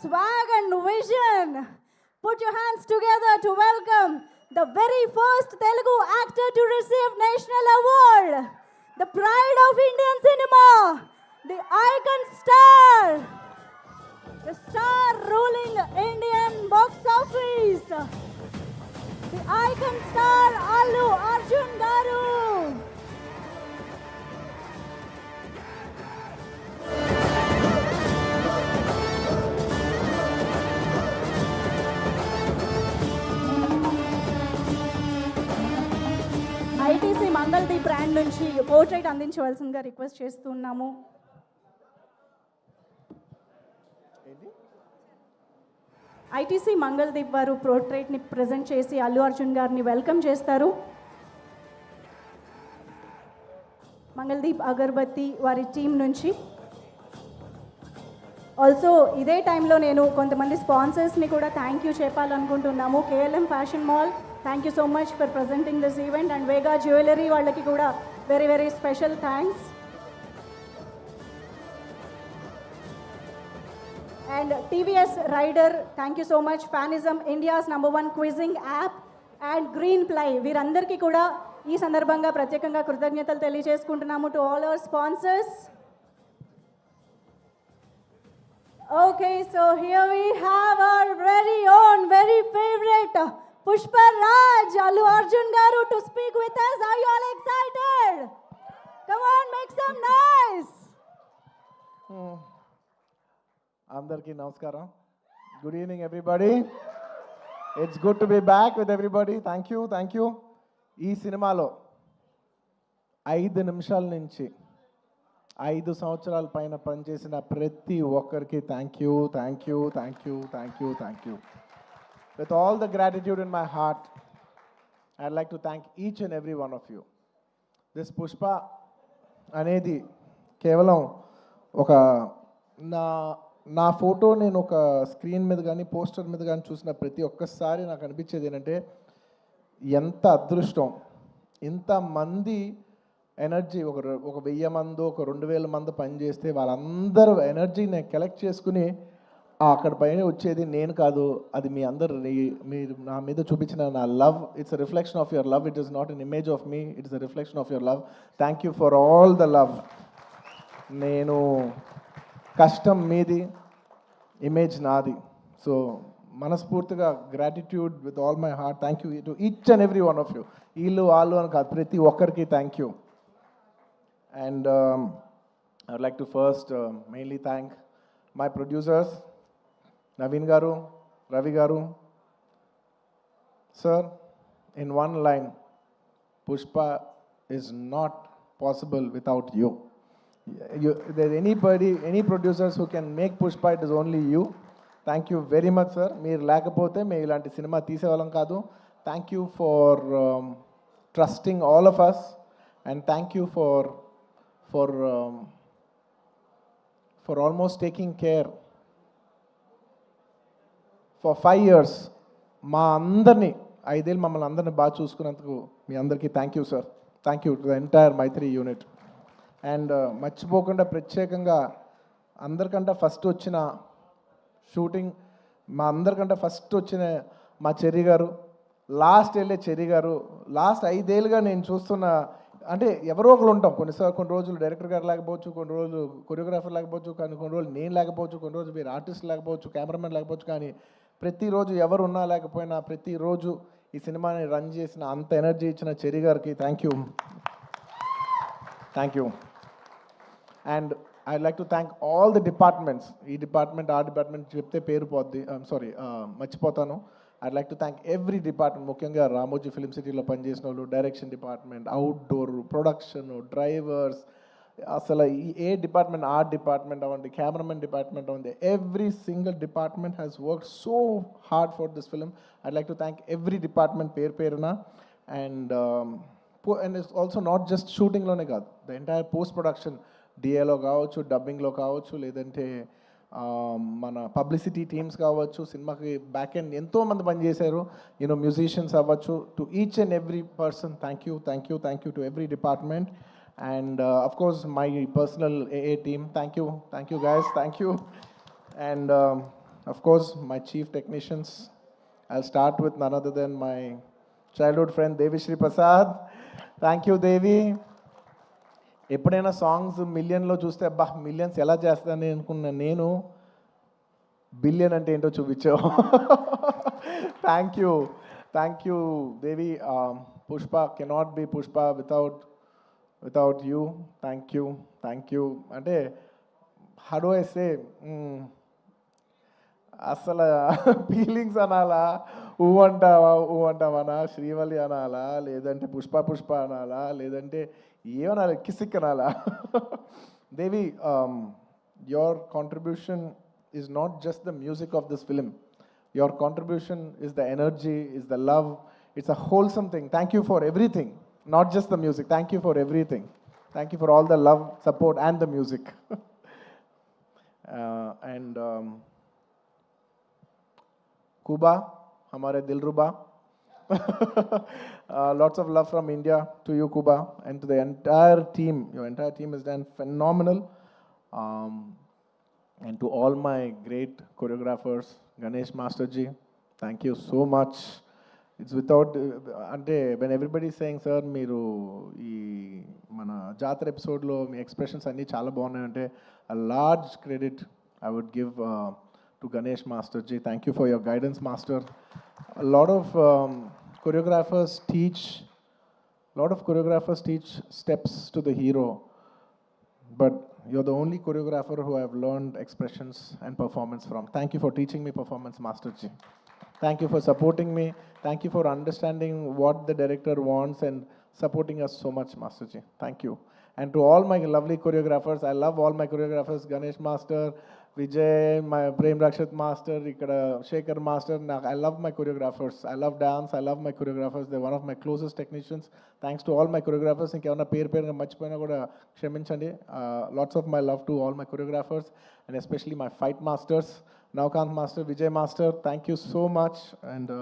swag and vision. Put your hands together to welcome the very first Telugu actor to receive national award, the pride of Indian cinema, the icon star, the star ruling Indian box office, the icon star Allu Arjun Garu. మంగళది Mangaldeep brand నుంచి portrait అందించవలసిందిగా request చేస్తున్నాము. ITC Mangaldeep వారు పోర్ట్రైట్ని present చేసి అల్లు అర్జున్ గారిని welcome చేస్తారు. మంగళదీప్ అగర్బత్తి వారి టీం నుంచి. ఆల్సో ఇదే టైంలో నేను కొంతమంది స్పాన్సర్స్ని కూడా thank you చెప్పాలనుకుంటున్నాము. KLM fashion mall thank you so much for presenting this event and Vega jewellery వాళ్ళకి కూడా very very special thanks and TVS raider thank you so much Fanism India's number one quizzing app and Greenply వీరందరికీ కూడా ఈ సందర్భంగా ప్రత్యేకంగా కృతజ్ఞతలు తెలియజేసుకుంటున్నాము to all our sponsors Okay, so here we have our very own, very favorite Pushparaj Allu Arjun garu to speak with us. Are you all excited? Come on, make some noise. Hmm. అందరికీ నమస్కారం good evening everybody it's good to be back with everybody thank you thank you ఈ సినిమాలో ఐదు నిమిషాల నుంచి ఐదు సంవత్సరాల పైన పనిచేసిన ప్రతి ఒక్కరికి thank you thank you thank you thank you thank you with all the gratitude in my heart I like to thank each and every one of you this Pushpa అనేది కేవలం ఒక నా నా ఫోటో నేను ఒక స్క్రీన్ మీద కానీ poster మీద కానీ చూసిన ప్రతి ఒక్కసారి నాకు అనిపించేది ఏంటంటే ఎంత అదృష్టం ఇంతమంది ఎనర్జీ ఒక ఒక వెయ్యి మంది ఒక రెండు వేల మంది పనిచేస్తే వాళ్ళందరూ ఎనర్జీ నేను కలెక్ట్ చేసుకుని అక్కడ పైన వచ్చేది నేను కాదు అది మీ అందరు మీరు నా మీద చూపించిన నా love. It's reflection of your love it is not an image of me it's a reflection of your love thank you for all the love నేను కష్టం మీది ఇమేజ్ నాది. సో మనస్ఫూర్తిగా gratitude with all my heart thank you to each and every one of you వీళ్ళు వాళ్ళు అని కాదు ప్రతి ఒక్కరికి thank you and I would like to first mainly thank my producers Naveen garu Ravi garu. Sir in one line Pushpa is not possible without you you. Anybody any producers who can make Pushpa it is only you thank you very much sir మీరు లేకపోతే మేము ఇలాంటి సినిమా తీసేవాళ్ళం కాదు. Thank you for trusting all of us and thank you for for for almost taking care for five years మా అందరినీ ఐదేళ్ళు మమ్మల్ని అందరిని బాగా చూసుకున్నందుకు మీ అందరికీ thank you sir thank you to the entire Mythri unit and మర్చిపోకుండా ప్రత్యేకంగా అందరికంటే ఫస్ట్ వచ్చిన షూటింగ్ మా అందరికంటే ఫస్ట్ వచ్చిన మా చెరి గారు లాస్ట్ వెళ్ళే చెరి గారు లాస్ట్ ఐదేళ్ళుగా నేను చూస్తున్న అంటే ఎవరో ఒకరు ఉంటాం. కొన్నిసార్లు కొన్ని రోజులు డైరెక్టర్ గారు లేకపోవచ్చు కొన్ని రోజులు కొరియోగ్రాఫర్ లేకపోవచ్చు కానీ కొన్ని రోజులు నేను లేకపోవచ్చు కొన్ని రోజులు మీరు ఆర్టిస్ట్ లేకపోవచ్చు కెమెరామెన్ లేకపోవచ్చు కానీ ప్రతిరోజు ఎవరు ఉన్నా లేకపోయినా ప్రతిరోజు ఈ సినిమాని రన్ చేసిన అంత ఎనర్జీ ఇచ్చిన చెరి గారికి thank you thank you and I like to thank all the departments ఈ డిపార్ట్మెంట్ ఆ డిపార్ట్మెంట్ చెప్తే పేరు పోద్ది. Um, సారీ um, మర్చిపోతాను. I like to thank every department ముఖ్యంగా రామోజీ ఫిలిం సిటీలో పనిచేసిన వాళ్ళు direction department outdoor production drivers అసలు ఏ డిపార్ట్మెంట్ ఆర్ట్ డిపార్ట్మెంట్ అవ్వండి కెమెరామెన్ డిపార్ట్మెంట్ అవ్వండి every single department has work so hard for this film. I like to thank every department పేరు పేరున. And um, and it's also not just షూటింగ్లోనే కాదు the entire post production డిఏలో కావచ్చు డబ్బింగ్లో కావచ్చు లేదంటే um, మన పబ్లిసిటీ టీమ్స్ కావచ్చు సినిమాకి బ్యాక్ ఎండ్ ఎంతో మంది పనిచేశారు యూనో మ్యూజిషియన్స్ అవ్వచ్చు to each and every person thank you thank you thank you to every department and of course my personal AA team thank you thank you guys thank you and of course my chief technicians I start with none other than my childhood friend Devi Sri Prasad thank you Devi ఎప్పుడైనా songs మిలియన్లో చూస్తే అబ్బా millions ఎలా చేస్తానని అనుకున్న నేను billion అంటే ఏంటో చూపించావు. Thank you thank you Devi Pushpa cannot be Pushpa without without you thank you thank you అంటే హడో ఎస్సే hmm. అసలు ఫీలింగ్స్ అనాలా? ఊ అంటావా? ఊ అంటావనా శ్రీవల్లి అనాలా? లేదంటే పుష్ప పుష్ప అనాలా? లేదంటే ఏమనాలి? కిసిక్ అనాలా? Devi your contribution is not just the music of this film your contribution is the energy is the love it's a wholesome thing thank you for everything not just the music. Thank you for everything. Thank you for all the love, support, and the music. uh, and um, Cuba, Hamare Dilruba. uh, lots of love from India to you, Cuba, and to the entire team. Your entire team has done phenomenal. Um, and to all my great choreographers, Ganesh Masterji, thank you so much. It's without అంటే when everybody saying sir మీరు ఈ మన జాతర ఎపిసోడ్లో మీ expressions అన్నీ చాలా బాగున్నాయంటే a large credit I would give to Ganesh master ji thank you for your guidance master lot of choreographers teach lot of choreographers teach steps to the hero but you the only choreographer who have learned expressions and performance from thank you for teaching me performance master ji thank you for supporting me thank you for understanding what the director wants and supporting us so much master ji thank you and to all my lovely choreographers I love all my choreographers Ganesh master Vijay my Prem Rakshit master ఇక్కడ Shekhar master నాకు I love my choreographers I love dance I love my choreographers they one of my closest technicians thanks to all my choreographers ఇంకేమైనా పేరు పేరుగా మర్చిపోయినా కూడా క్షమించండి lots of my love to all my choreographers and especially my fight masters Navakanth master Vijay master thank you so much and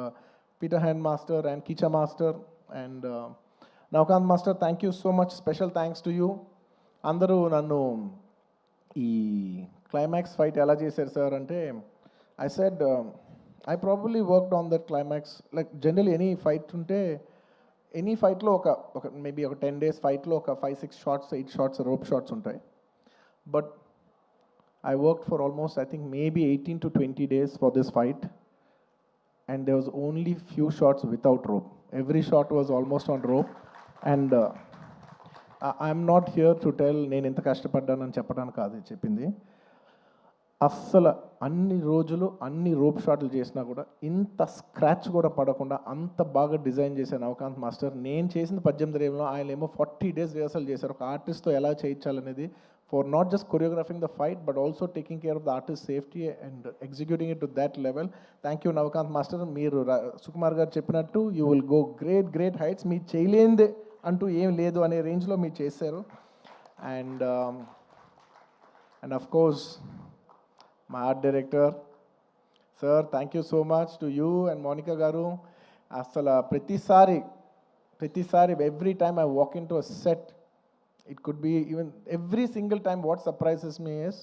Peter Hein master and Kecha master and Navakanth master thank you so much special thanks to you అందరూ నన్ను ఈ climax fight ఎలా చేశారు sir అంటే I said I probably worked on that climax like general any fight ఉంటే any ఫైట్లో ఒక ఒక మేబీ ఒక టెన్ డేస్ ఫైట్లో ఒక five six shots eight shots rope shots ఉంటాయి. But I work for almost I think maybe eighteen to twenty days for this fight and they was only few shots without rope every shot was almost on rope and I'm not here to tell నేను ఎంత కష్టపడ్డానని చెప్పడానికి కాదు చెప్పింది. అస్సలు అన్ని రోజులు అన్ని rope షాట్లు చేసినా కూడా ఇంత స్క్రాచ్ కూడా పడకుండా అంత బాగా డిజైన్ చేశాను అవకాంత్ మాస్టర్ నేను చేసిన పద్దెనిమిది రేపులో ఆయన ఏమో ఫార్టీ డేస్ రిహర్సల్ చేశారు. ఒక ఆర్టిస్ట్తో ఎలా చేయించాలనేది for not just choreographing the fight but also taking care of the artist safety and executing it to that level thank you Navakanth master మీరు సుకుమార్ గారు చెప్పినట్టు you will go great great heights మీ చేయలేనిదే అంటూ ఏం లేదు అనే రేంజ్లో మీరు చేశారు. అండ్ అండ్ అఫ్ కోర్స్ మా art director sir thank you so much to you and Monika garu. అసలు ప్రతిసారి ప్రతిసారి every time I walk in to a set it could be even every single time what surprises me is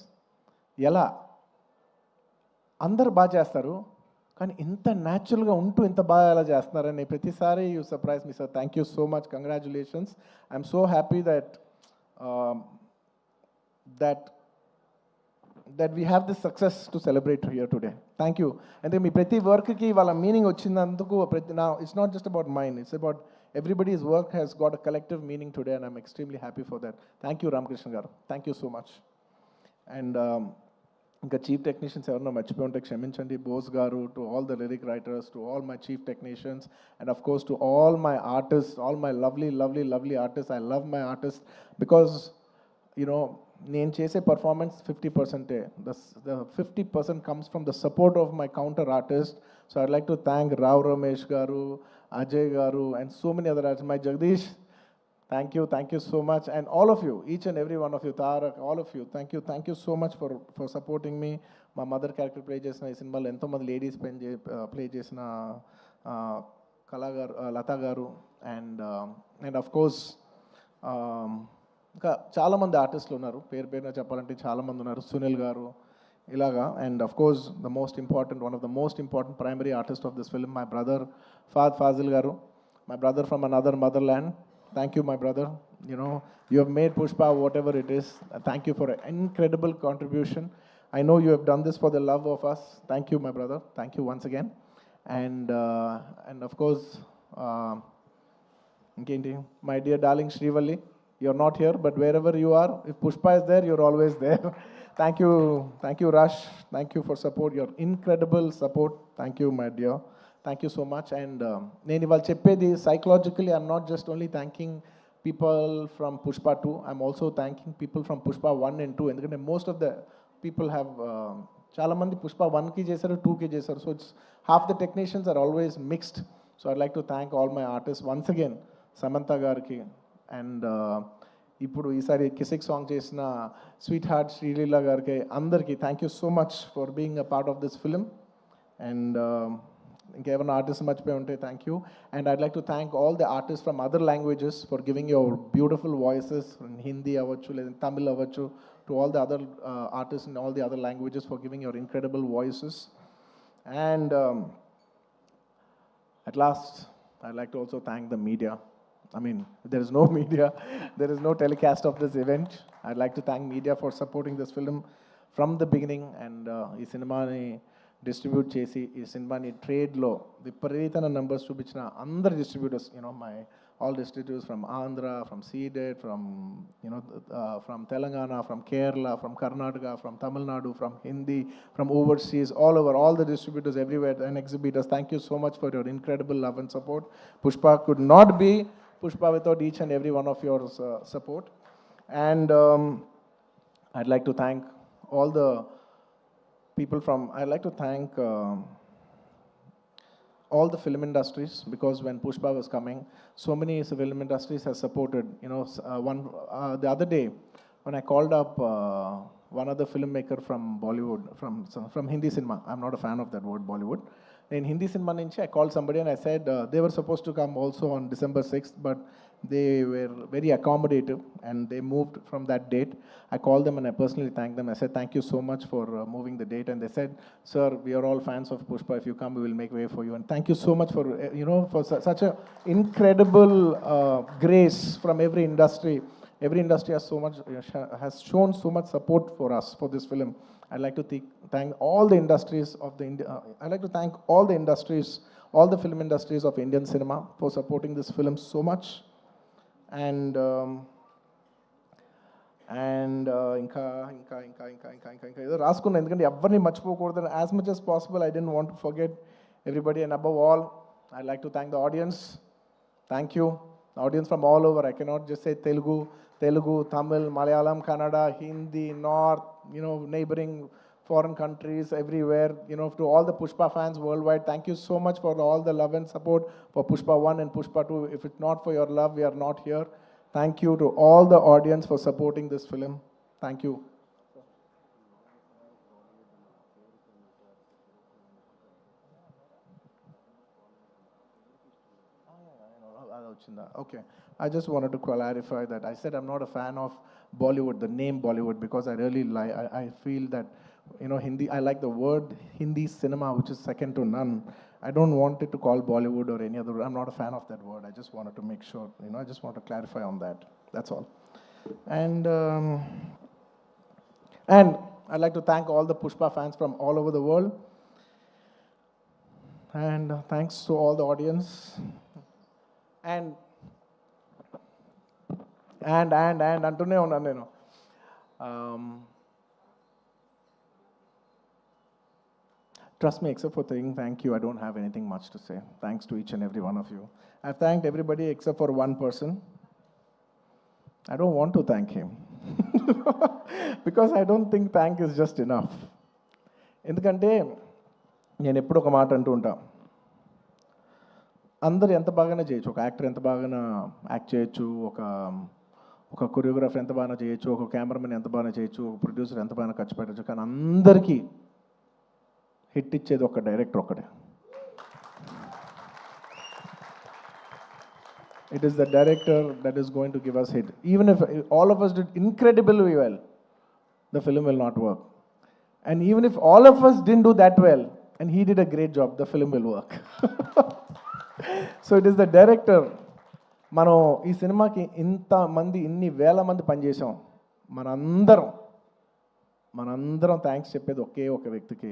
ఎలా? అందరు బాగా చేస్తారు కానీ ఇంత న్యాచురల్గా ఉంటూ ఇంత బాగా ఎలా చేస్తున్నారని ప్రతిసారి you surprise me sir thank you so much congratulations I'm so happy that that that we have this success to celebrate here today thank you అంటే మీ ప్రతి వర్క్కి వాళ్ళ మీనింగ్ వచ్చినందుకు ప్రతి నా it's not just about mind it's about everybody's work has got a collective meaning today and I'm extremely happy for that thank you Ramakrishna garu thank you so much and ఇంకా chief technicians ఎవరన్నా మర్చిపోయి ఉంటే క్షమించండి. Bose garu to all the lyric writers to all my chief technicians and of course to all my artist all my lovely lovely lovely artist I love my artist because you know నేను చేసే performance fifty పర్సెంటే the the fifty percent comes from the support of my counter artist so I like to thank Rao Ramesh garu Ajay garu and so many other artist my Jagadish thank you thank you so much and all of you each and every one of you Tarak all of you thank you thank you so much for for supporting me మా mother character play చేసిన ఈ సినిమాలో ఎంతోమంది ladies పెన్ చే play చేసిన కళాగారు Latha garu. And and of course ఇంకా చాలామంది ఆర్టిస్టులు ఉన్నారు. పేరు పేరున చెప్పాలంటే చాలామంది ఉన్నారు. సునీల్ గారు Ilaga. And of course, the most important, one of the most important primary artists of this film, my brother Fad Fazil Garu, my brother from another motherland. Thank you, my brother. You know, you have made Pushpa whatever it is. Uh, Thank you for an incredible contribution. I know you have done this for the love of us. Thank you, my brother. Thank you once again. And uh, and of course, uh, ఇంకేంటి my dear darling Srivalli you are not here but wherever you are if Pushpa is there your always there Thank you thank you Rush thank you for support your incredible support thank you my dear thank you so much and నేను ఇవాళ చెప్పేది psychologically I'm not just only thanking people from Pushpa two I'm also thanking people from Pushpa one and two ఎందుకంటే most of the people have చాలామంది పుష్ప వన్కి చేశారు టూకి చేశారు. So it's half the technicians are always mixed so I like to thank all my artist once again Samantha గారికి. And ఇప్పుడు ఈసారి Kissik song చేసిన స్వీట్ హార్ట్ శ్రీలీల గారికి అందరికీ thank you so much for being a part of this film and ఇంకేమైనా artist మర్చిపోయి ఉంటే thank you and I'd like to thank all the artist from other languages for giving your beautiful voices Hindi అవ్వచ్చు లేదా తమిళ్ అవ్వచ్చు to all the other artist in all the other languages for giving your incredible voices and at last, I'd like to also thank the media. I mean, there is no media, there is no telecast of this event. I'd like to thank media for supporting this film from the beginning. And uh, ఈ సినిమాని distribute చేసి ఈ సినిమాని ట్రేడ్లో విపరీతమైన numbers చూపించిన అందరు distributors you know my all distributors from Andhra from ceded from you know from Telangana from Kerala from Karnataka from Tamil Nadu from Hindi from overseas all over all the distributors everywhere and exhibitors thank you so much for your incredible love and support Pushpa could not be Pushpa without each and every one of your uh, support. And um, I'd like to thank all the people from, I'd like to thank um, all the film industries because when Pushpa was coming, so many film industries has supported. You know, uh, one uh, the other day when I called up uh, one other filmmaker from Bollywood, from from Hindi cinema. I'm not a fan of that word Bollywood, in Hindi cinema, I called somebody and I said uh, they were supposed to come also on December 6th, but they were very accommodative and they moved from that date. I called them and I personally thanked them. I said, Thank you so much for uh, moving the date. And they said, Sir, we are all fans of Pushpa. If you come, we will make way for you. And thank you so much for, uh, you know, for su- such a incredible grace from every industry Every industry has so much, uh, sh- has shown so much support for us for this film. I'd like to th- thank all the industries of the, Indi- uh, I'd like to thank all the industries, all the film industries of Indian cinema for supporting this film so much. And and ఇంకా ఇంకా ఇంకా ఇంకా ఇంకా ఇంకా ఇంకా ఏదో రాసుకున్నాను ఎందుకంటే ఎవరిని మర్చిపోకూడదు as much as possible I don't want to forget everybody and above all I like to thank the audience thank you audience from all over I cannot just say Telugu Telugu, Tamil, Malayalam, Kannada, Hindi, North, you know, neighboring foreign countries, everywhere, you know, to all the Pushpa fans worldwide, thank you so much for all the love and support for Pushpa 1 and Pushpa 2. If it's not for your love, we are not here. Thank you to all the audience for supporting this film. Thank you. Okay. I just wanted to clarify that. I said I'm not a fan of Bollywood, the name Bollywood, because I really like, I, I feel that, you know, Hindi, I like the word Hindi cinema, which is second to none. I don't want it to call Bollywood or any other, I'm not a fan of that word. I just wanted to make sure, you know, I just want to clarify on that. That's all. And, um, and I'd like to thank all the Pushpa fans from all over the world. And thanks to all the audience. And and and and అంటూనే ఉన్నాను నేను. Trust me except for thing thank you I don't have anything much to say thanks to each and every one of you I thank everybody except for one person I don't want to thank him because I don't think thank is just enough ఎందుకంటే నేను ఎప్పుడు ఒక మాట అంటూ ఉంటా. అందరు ఎంత బాగానే చేయొచ్చు. ఒక యాక్టర్ ఎంత బాగానే యాక్ట్ చేయొచ్చు. ఒక ఒక కొరియోగ్రాఫర్ ఎంత బాగా చేయొచ్చు ఒక కెమెరామెన్ ఎంత బాగా చేయొచ్చు ఒక ప్రొడ్యూసర్ ఎంత బాగా ఖర్చు పెట్టచ్చు కానీ అందరికీ హిట్ ఇచ్చేది ఒక డైరెక్టర్ ఒక్కడే. It is the director that is going to give us hit even if all of us did incredible we well the film will not work and even if all of us didn't do that well and he did a great job the film will work so it is the director మనం ఈ సినిమాకి ఇంతమంది ఇన్ని వేల మంది పనిచేసాం మనందరం మనందరం thanks చెప్పేది ఒకే ఒక వ్యక్తికి.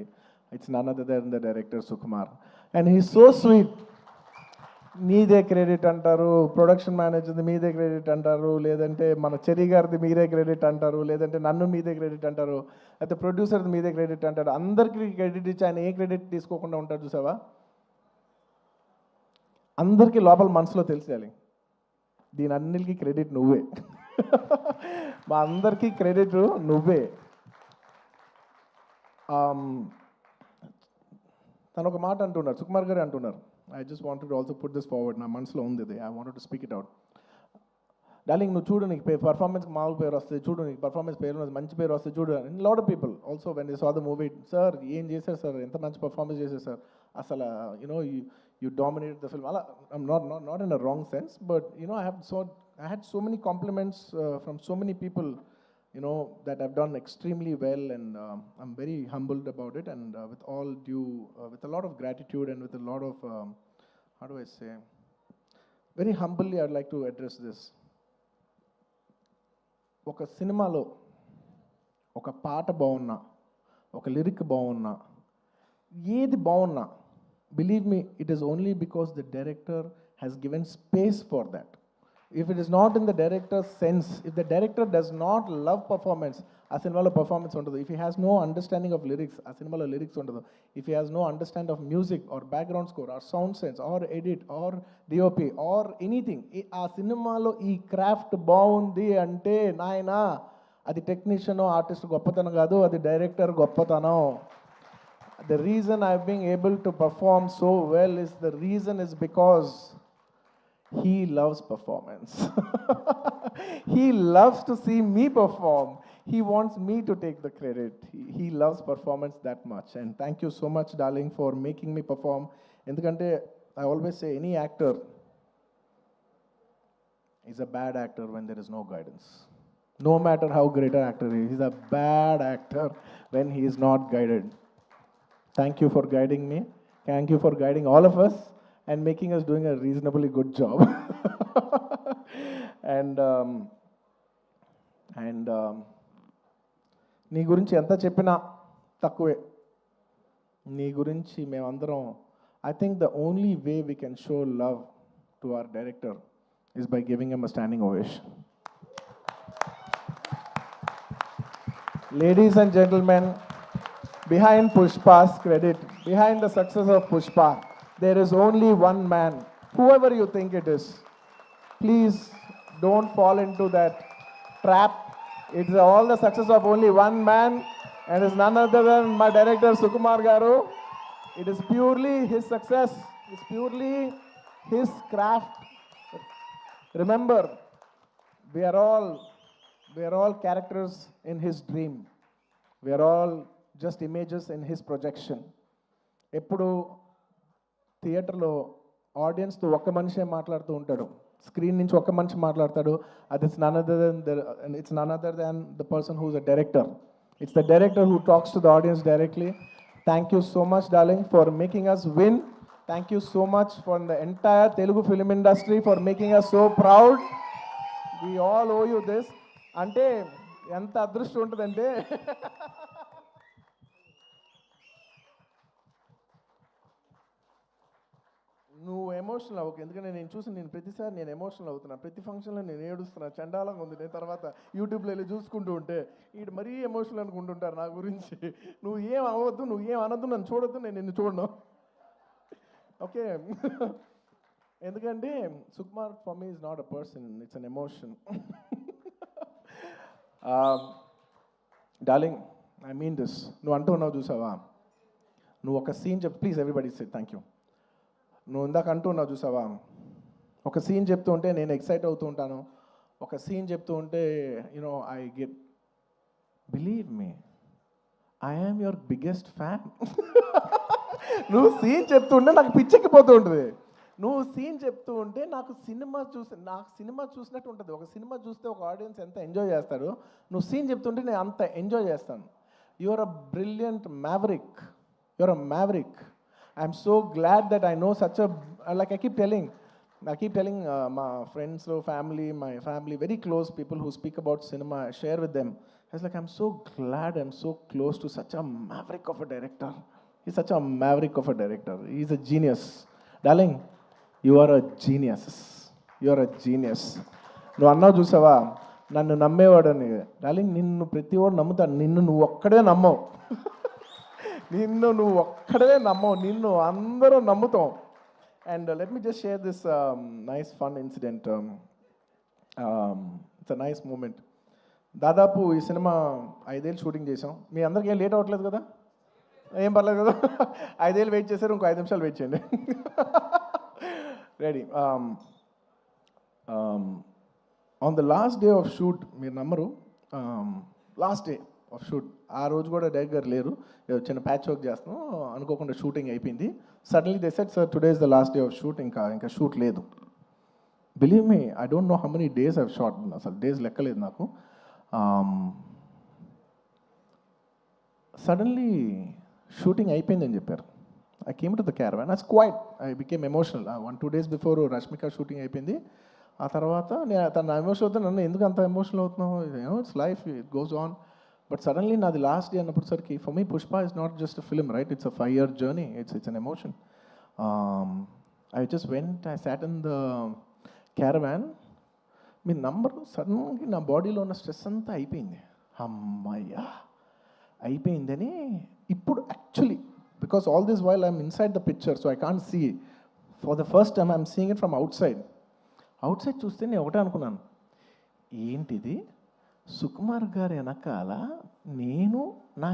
It's none other than the director Sukumar. And he so sweet మీదే క్రెడిట్ అంటారు. ప్రొడక్షన్ మేనేజర్ది మీదే క్రెడిట్ అంటారు. లేదంటే మన చెరి గారిది మీరే క్రెడిట్ అంటారు. లేదంటే నన్ను మీదే క్రెడిట్ అంటారు. అయితే ప్రొడ్యూసర్ది మీదే క్రెడిట్ అంటారు అందరికీ క్రెడిట్ ఇచ్చి ఆయన ఏ క్రెడిట్ తీసుకోకుండా ఉంటారు చూసావా? అందరికీ లోపల మనసులో తెలిసేయాలి. దీని అన్నిటికీ క్రెడిట్ నువ్వే. మా అందరికీ క్రెడిట్ నువ్వే. తను ఒక మాట అంటున్నారు సుకుమార్ గారు అంటున్నారు. I just wanted also put this forward నా మనసులో ఉంది ఇది. I wanted to speak it out darling నువ్వు చూడు నీకు పర్ఫార్మెన్స్ మామూలు పేరు వస్తుంది. చూడు నీకు పర్ఫార్మెన్స్ పేరు మంచి పేరు వస్తుంది. చూడు. Lot of people also when they saw the movie sir ఏం చేశారు సార్ ఎంత మంచి పర్ఫార్మెన్స్ చేశారు సార్ అసలు you know You you dominate the film అలా not not not in a wrong sense but you know I have so I had so many compliments from so many people you know that I've done extremely well, and um, I'm very humbled about it. And uh, with all due, uh, with a lot of gratitude and with a lot of, um, how do I say, very humbly, I'd like to address this. ఒక సినిమాలో ఒక పాట బాగున్నా ఒక lyric బాగున్నా ఏది బాగున్నా believe me it is only because the director has given space for that if it is not in the director sense if the director does not love performance ఆ సినిమాలో పర్ఫార్మెన్స్ ఉండదు. If he has no understanding of lyrics ఆ సినిమాలో lyrics ఉండదు. If he has no understand of music or background score or sound sense or edit or DOP or anything ఆ సినిమాలో ఈ craft బాగుంది అంటే నాయనా అది టెక్నీషియన్ ఆర్టిస్ట్ గొప్పతనం కాదు అది డైరెక్టర్ గొప్పతనం. The reason I've been able to perform so well is the reason is because he loves performance. he loves to see me perform. He wants me to take the credit. He, he loves performance that much. And thank you so much, darling, for making me perform. In the country, I always say any actor is a bad actor when there is no guidance. No matter how great an actor he is, he's a bad actor when he is not guided. Thank you for guiding me thank you for guiding all of us and making us doing a reasonably good job and and నీ గురించి ఎంత చెప్పినా తక్కువే. నీ గురించి మేమందరం I think the only way we can show love to our director is by giving him standing ovation ladies and gentlemen behind Pushpa's credit, behind the success of Pushpa, there is only one man, whoever you think it is. Please don't fall into that trap. It's all the success of only one man, and it's none other than my director Sukumar Garu. It is purely his success, it's purely his craft. Remember, we are all we are all characters in his dream we are all just images in his projection ఎప్పుడు థియేటర్లో ఆడియన్స్తో ఒక్క మనిషే మాట్లాడుతూ ఉంటాడు. Screen నుంచి ఒక మనిషి మాట్లాడతాడు. అది it's none other than it's none other than the person who's a director. It's the director who talks to the audience directly. Thank you so much darling for making us win thank you so much for the entire Telugu film industry for making us so proud we all owe you this అంటే ఎంత అదృష్టం ఉంటుందంటే నువ్వు emotional అవ్వకు. ఎందుకంటే నేను చూసి నేను ప్రతిసారి నేను ఎమోషనల్ అవుతున్నా. ప్రతి ఫంక్షన్లో నేను ఏడుస్తున్నా. చండాలంగా ఉంది. నేను తర్వాత యూట్యూబ్లో వెళ్ళి చూసుకుంటూ ఉంటే వీడు మరీ ఎమోషనల్ అనుకుంటుంటారు నా గురించి. నువ్వు ఏం అవ్వద్దు నువ్వు ఏం అనద్దు నన్ను చూడొద్దు నేను నిన్ను చూడను. ఓకే. ఎందుకంటే Sukumar for me is not a person it's an emotion darling I mean this నువ్వు అంటూ ఉన్నావు చూసావా? నువ్వు ఒక సీన్ చెప్ please everybody set thank you నువ్వు ఇందాక అంటున్నావు చూసావా? ఒక సీన్ చెప్తూ ఉంటే నేను ఎక్సైట్ అవుతూ ఉంటాను. ఒక సీన్ చెప్తూ ఉంటే you know I get believe me I am your biggest fan నువ్వు సీన్ చెప్తుంటే నాకు పిచ్చెక్కిపోతూ ఉంటుంది. నువ్వు సీన్ చెప్తూ ఉంటే నాకు సినిమా చూసి నాకు సినిమా చూసినట్టు ఉంటుంది. ఒక సినిమా చూస్తే ఒక ఆడియన్స్ ఎంత ఎంజాయ్ చేస్తారు నువ్వు సీన్ చెప్తుంటే నేను అంత ఎంజాయ్ చేస్తాను. You a brilliant brilliant your a maverick I'm so glad that I know such like I keep telling I keep telling మా friends family my family very close people who speak about cinema share with them it's like I'm so glad I'm so close to such a maverick of a director he such a maverick of a director is a genius darling you are a genius you are a genius నువ్వు అన్నా చూసావా? నన్ను నమ్మేవాడు అని darling నిన్ను ప్రతి వాడు నమ్ముతాడు. నిన్ను నువ్వు ఒక్కడే నమ్మవు. నిన్ను నువ్వు ఒక్కడే నమ్మవు నిన్ను అందరూ నమ్ముతాం. And let me just share this nice fun incident it's a nice moment దాదాపు ఈ సినిమా ఐదేళ్ళు షూటింగ్ చేసాం మీ అందరికీ ఏం లేట్ అవ్వట్లేదు కదా? ఏం పర్లేదు కదా? ఐదేళ్ళు వెయిట్ చేశారు ఇంకో ఐదు నిమిషాలు వెయిట్ చేయండి. Ready on the last day of shoot మీరు నమ్మరు లాస్ట్ డే ఆఫ్ షూట్ ఆ రోజు కూడా డైరెక్ట్ గారు లేరు. చిన్న ప్యాచ్ వర్క్ చేస్తున్నాం. అనుకోకుండా షూటింగ్ అయిపోయింది. Suddenly they said sir today is the last day of shoot ఇంకా ఇంకా షూట్ లేదు. Believe me I don't know how many days I've shot అసలు డేస్ లెక్కలేదు నాకు. సడన్లీ షూటింగ్ అయిపోయిందని చెప్పారు. I came to the caravan as quiet I became emotional one two days before Rashmika shooting అయిపోయింది. ఆ తర్వాత నేను తన ఎమోషన్ అవుతాను నన్ను ఎందుకు అంత ఎమోషనల్ అవుతున్నావు? It's life it goes on but suddenly నాది last day అన్నప్పటిసరికి for me Pushpa is not just a film right it's a five year journey it's it's an emotion I just went I sat in the caravan me number సడన్గా నా బాడీలో ఉన్న stress అంతా అయిపోయింది. అమ్మయ్యా! అయిపోయిందని ఇప్పుడు actually because all this while I'm inside the picture so I can't see for the first time I'm seeing it from outside outside చూస్తే నేను ఒకటే అనుకున్నాను. ఏంటిది? సుకుమార్ గారి వెనకాల నేను నా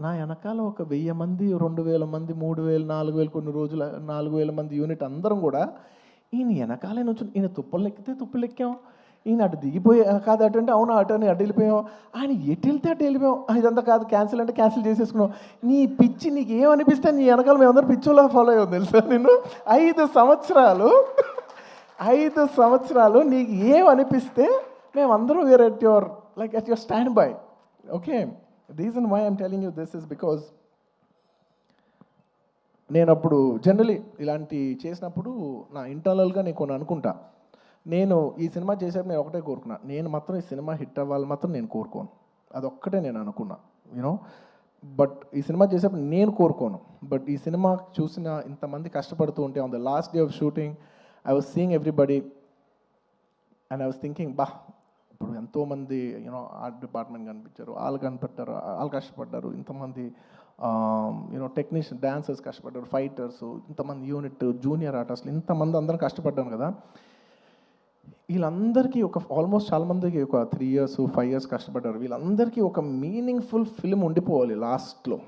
నా వెనకాల ఒక వెయ్యి మంది రెండు వేల మంది మూడు వేలు నాలుగు వేలు కొన్ని రోజుల నాలుగు వేల మంది యూనిట్ అందరం కూడా ఈయన వెనకాలే నుంచి ఈయన తుప్పలు ఎక్కితే తుప్పలు ఎక్కాం. ఈయన అటు దిగిపోయి కాదు అటు అంటే అవును అటు అని అటు వెళ్ళిపోయాం. ఆయన ఎటు వెళ్తే అటు వెళ్ళిపోయాం. ఇదంతా కాదు క్యాన్సిల్ అంటే క్యాన్సిల్ చేసేసుకున్నాం. నీ పిచ్చి నీకు ఏమనిపిస్తే నీ వెనకాల మేమందరం పిచ్చోలా ఫాలో అయ్యాం తెలుసా నేను ఐదు సంవత్సరాలు ఐదు సంవత్సరాలు నీకు ఏమనిపిస్తే మేమందరం వేరే at your like at your stand by okay reason why I'm telling you this is because నేను అప్పుడు జనరలీ ఇలాంటి చేసినప్పుడు నా ఇంటర్నల్గా నేను కొన్ని అనుకుంటా. నేను ఈ సినిమా చేసేప్పుడు నేను ఒకటే కోరుకున్నా. నేను మాత్రం ఈ సినిమా హిట్ అవ్వాలి మాత్రం నేను కోరుకోను. అదొక్కటే నేను అనుకున్నా యూనో బట్ ఈ సినిమా చేసేప్పుడు నేను కోరుకోను. బట్ ఈ సినిమా చూసిన ఇంతమంది కష్టపడుతూ ఉంటే on the last day of shooting I was seeing everybody and I was thinking బా ఇప్పుడు ఎంతోమంది యూనో ఆర్ట్ డిపార్ట్మెంట్ కనిపించారు వాళ్ళు కనిపెట్టారు వాళ్ళు కష్టపడ్డారు ఇంతమంది యూనో టెక్నీషియన్ డాన్సర్స్ కష్టపడ్డారు ఫైటర్స్ ఇంతమంది యూనిట్ జూనియర్ ఆర్టిస్టులు ఇంతమంది అందరం కష్టపడ్డాను కదా. వీళ్ళందరికీ ఒక ఆల్మోస్ట్ చాలా మందికి ఒక త్రీ ఇయర్స్ ఫైవ్ ఇయర్స్ కష్టపడ్డారు. వీళ్ళందరికీ ఒక మీనింగ్ఫుల్ ఫిల్మ్ ఉండిపోవాలి లాస్ట్లో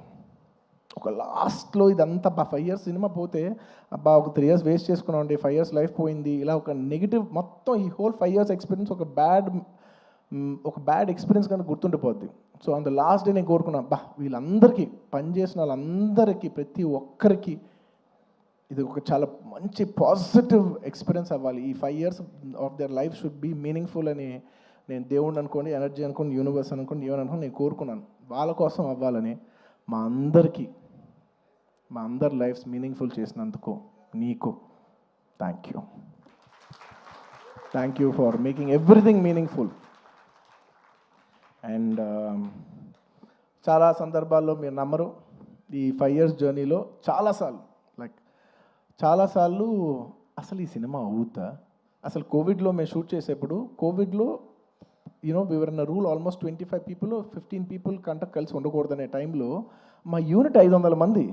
ఒక లాస్ట్లో ఇదంతా ఫైవ్ ఇయర్స్ సినిమా పోతే అబ్బా ఒక త్రీ ఇయర్స్ వేస్ట్ చేసుకున్నామండి ఫైవ్ ఇయర్స్ లైఫ్ పోయింది ఇలా ఒక నెగిటివ్ మొత్తం ఈ హోల్ ఫైవ్ ఇయర్స్ ఎక్స్పీరియన్స్ ఒక బ్యాడ్ ఒక బ్యాడ్ ఎక్స్పీరియన్స్ కనుక గుర్తుండిపోద్ది. సో అంత లాస్ట్ డే నేను కోరుకున్నాను బా వీళ్ళందరికీ పనిచేసిన వాళ్ళందరికీ ప్రతి ఒక్కరికి ఇది ఒక చాలా మంచి పాజిటివ్ ఎక్స్పీరియన్స్ అవ్వాలి. ఈ five years of their life should be meaningful అని నేను దేవుడిని అనుకోండి ఎనర్జీ అనుకోండి యూనివర్స్ అనుకోండి ఏమని అనుకోండి నేను కోరుకున్నాను. వాళ్ళ కోసం అవ్వాలని మా అందరికీ మా అందరి లైఫ్స్ మీనింగ్ఫుల్ చేసినందుకు నీకు thank you thank you for making everything meaningful and um, చాలా సందర్భాల్లో మీరు నమ్మరు. ఈ ఫైవ్ ఇయర్స్ జర్నీలో చాలాసార్లు లైక్ చాలాసార్లు అసలు ఈ సినిమా అవుతా? అసలు కోవిడ్లో మేము షూట్ చేసేప్పుడు కోవిడ్లో యూనో వివరణ rule almost twenty five people fifteen people కంట కలిసి ఉండకూడదనే టైంలో మా యూనిట్ ఐదు వందల మంది.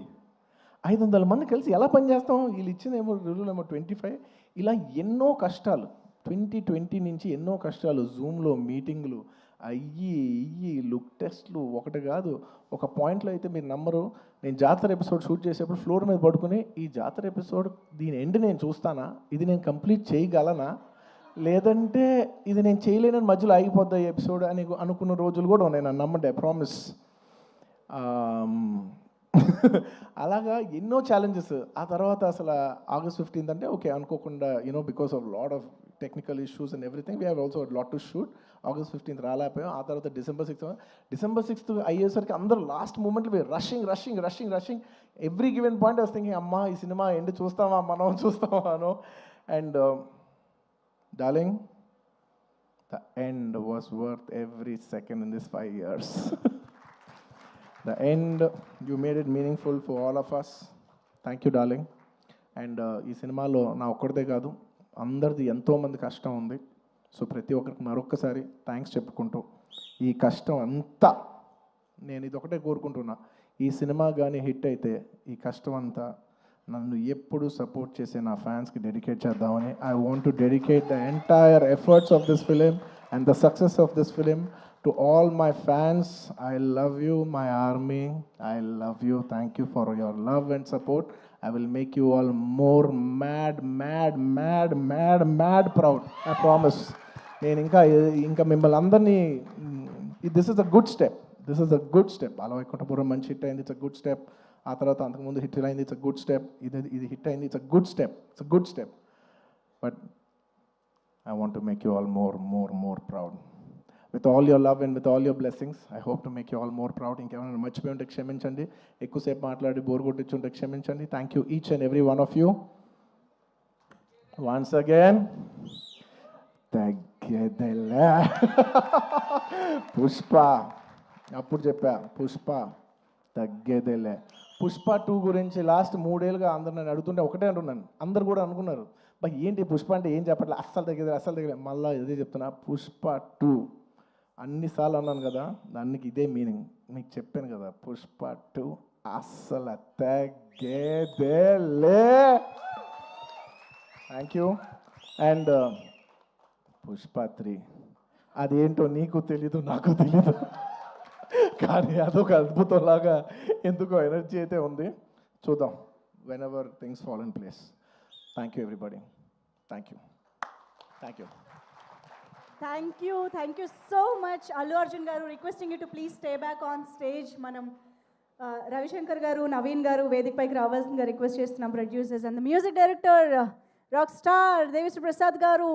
ఐదు వందల మంది కలిసి ఎలా పనిచేస్తాం వీళ్ళు ఇచ్చిందేమో రూల్ ఏమో ట్వంటీ ఫైవ్ ఇలా ఎన్నో కష్టాలు ట్వంటీ ట్వంటీ నుంచి ఎన్నో కష్టాలు జూమ్లో మీటింగ్లు అయ్యి ఇయ్యి లుక్ టెస్ట్లు ఒకటి కాదు. ఒక పాయింట్లో అయితే మీరు నమ్మరు. నేను జాతర ఎపిసోడ్ షూట్ చేసేప్పుడు ఫ్లోర్ మీద పడుకుని ఈ జాతర ఎపిసోడ్ దీని ఎండ్ నేను చూస్తానా? ఇది నేను కంప్లీట్ చేయగలనా? లేదంటే ఇది నేను చేయలేనని మధ్యలో ఆగిపోద్దా ఈ ఎపిసోడ్ అని అనుకున్న రోజులు కూడా ఉన్నాయి. నన్ను నమ్మండి ఐ ప్రామిస్ అలాగా ఎన్నో ఛాలెంజెస్ ఆ తర్వాత అసలు ఆగస్ట్ ఫిఫ్టీన్త్ అంటే ఓకే అనుకోకుండా you know because of lot of technical issues and everything we have also lot to shoot August fifteenth రాలేకపోయాం. ఆ తర్వాత డిసెంబర్ సిక్స్త్ డిసెంబర్ సిక్స్త్ అయ్యేసరికి అందరూ లాస్ట్ మూమెంట్లో rushing rushing rushing rushing every given point వస్తే thinking అమ్మా ఈ cinema end చూస్తామా మనం చూస్తామా and darling the end was worth every second in this five years the end, you made it meaningful for all of us thank you darling and ఈ సినిమాలో నా ఒక్కడిదే కాదు అందరిది ఎంతోమంది కష్టం ఉంది. సో ప్రతి ఒక్కరికి మరొక్కసారి థ్యాంక్స్ చెప్పుకుంటూ ఈ కష్టం అంతా నేను ఇది ఒకటే కోరుకుంటున్నా. ఈ సినిమా కానీ హిట్ అయితే ఈ కష్టం అంతా నన్ను ఎప్పుడు సపోర్ట్ చేసే నా ఫ్యాన్స్కి డెడికేట్ చేద్దామని I want to dedicate the entire efforts of this film and the success of this film to all my fans. I love you my army. I love you. Thank you for your love and support. I will make you all more mad mad mad mad mad proud. I promise. నేను ఇంకా ఇంకా మిమ్మల్ని అందరినీ this is a good step. This is a good step. Ala Vaikunthapuram మంచి hit అయింది. It's a good step. ఆ తర్వాత అంతకుముందు హిట్ అయింది ఇట్స్ అ గుడ్ స్టెప్ ఇది ఇది హిట్ అయింది it's a good step it's a good step. But I want to make you all more more more proud. With all your love and with all your blessings I hope to make you all more proud. ఇంకేమైనా మర్చిపోయి ఉంటే క్షమించండి. ఎక్కువసేపు మాట్లాడి bore కొట్టించుంటే క్షమించండి. Thank you each and every one of you once again తగ్గేదిలే? Pushpa. అప్పుడు చెప్పా పుష్ప తగ్గేదేలే? పుష్ప టూ గురించి లాస్ట్ మూడేళ్ళుగా అందరు నన్ను అడుగుతుంటే ఒకటే అంటున్నాను. అందరు కూడా అనుకున్నారు. బట్ ఏంటి పుష్ప అంటే ఏం చెప్పట్లే? అస్సలు తగ్గదు అస్సలు తగ్గలేదు మళ్ళీ ఇదే చెప్తున్నా. పుష్ప టూ. అన్నిసార్లు అన్నాను కదా దానికి ఇదే మీనింగ్. మీకు చెప్పాను కదా పుష్ప టూ అస్సలు తగ్గేదేలే. Thank you and Pushpa three. అదేంటో నీకు తెలీదు నాకు తెలీదు. కానీ అదొక అద్భుతంలాగా ఎందుకో ఎనర్జీ అయితే ఉంది. చూద్దాం. Whenever things fall in place thank you everybody thank you thank you thank you thank you so much Allu Arjun గారు requesting you to please stay back on stage మనం రవిశంకర్ గారు నవీన్ గారు వేదికపైకి రావాల్సిందిగా రిక్వెస్ట్ చేస్తున్నాం producers and music director rock star Devi Sri Prasad గారు